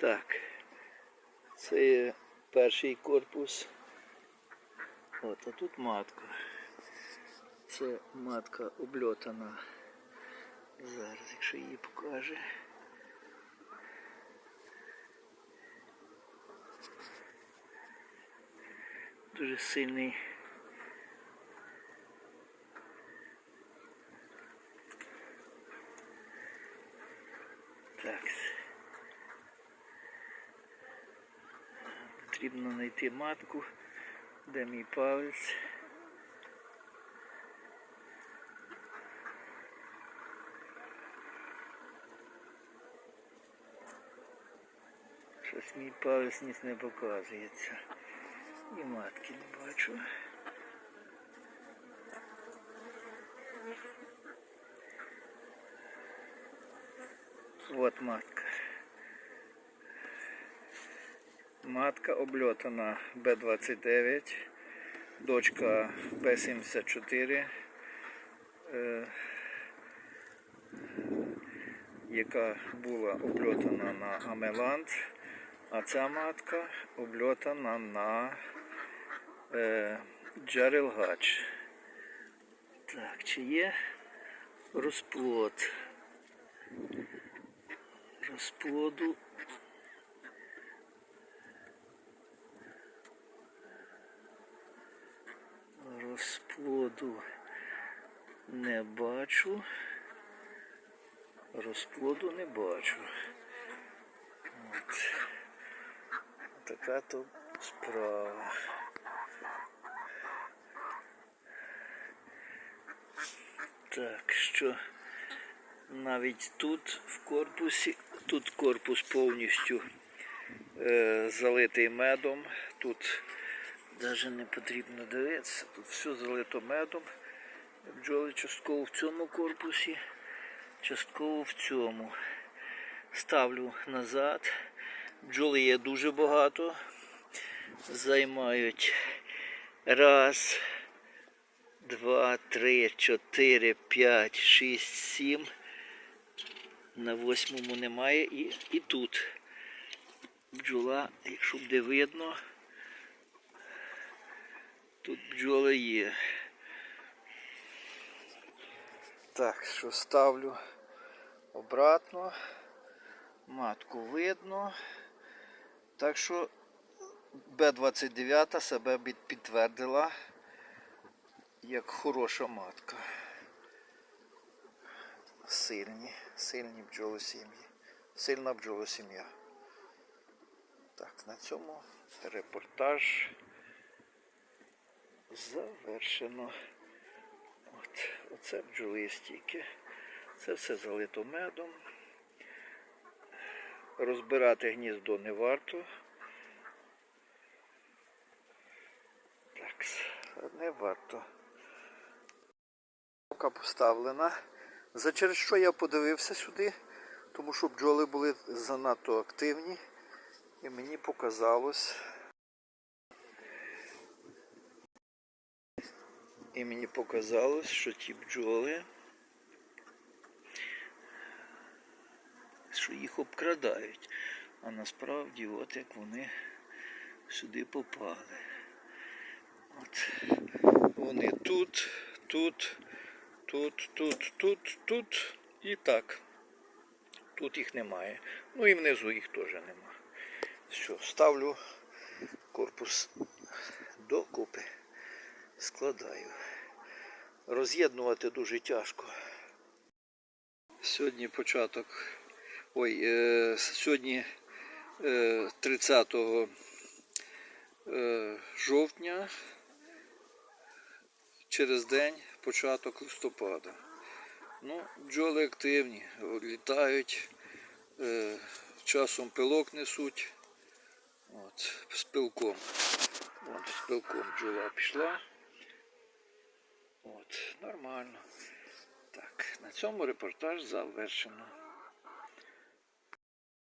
Так, це є перший корпус. От, а тут матка. Це матка обльотана. Зараз, якщо її покаже. Дуже сильний. Так. Потрібно знайти матку, де мій палець. Щось мій палець ніс не показується. І матки не бачу. От матка. Матка обльотана Б-29, дочка Б-74, е, яка була обльотана на Амеланд, а ця матка обльотана на е, Джерел Гач. Так, чи є розплод? Розплоду Розплоду не бачу. Розплоду не бачу. От. Така то справа. Так, що навіть тут в корпусі, тут корпус повністю е, залитий медом. Тут навіть не потрібно дивитися, тут все залито медом. Бджоли частково в цьому корпусі, частково в цьому. Ставлю назад. Бджоли є дуже багато. Займають раз, два, три, чотири, п'ять, шість, сім. На восьмому немає і, і тут. Бджола, якщо буде видно, тут бджоли є. Так, що ставлю обратно. Матку видно. Так що Б-29 себе підтвердила як хороша матка. Сильні, сильні бджолосім'ї. Сильна бджолосім'я. Так, на цьому репортаж завершено. От, оце бджоли стільки. Це все залито медом. Розбирати гніздо не варто. Так, не варто. Кнопка поставлена. За через що я подивився сюди, тому що бджоли були занадто активні. І мені показалось. І мені показалось, що ті бджоли, що їх обкрадають. А насправді от як вони сюди попали. От. Вони тут, тут, тут, тут, тут, тут і так. Тут їх немає. Ну і внизу їх теж нема. Все, ставлю корпус докупи. Складаю. Роз'єднувати дуже тяжко. Сьогодні початок. Ой, е, сьогодні е, 30 е, жовтня, через день початок листопада. Ну, бджоли активні, літають, е, часом пилок несуть. От, з пилком. От, з пилком бджола пішла. От, нормально. Так, на цьому репортаж завершено.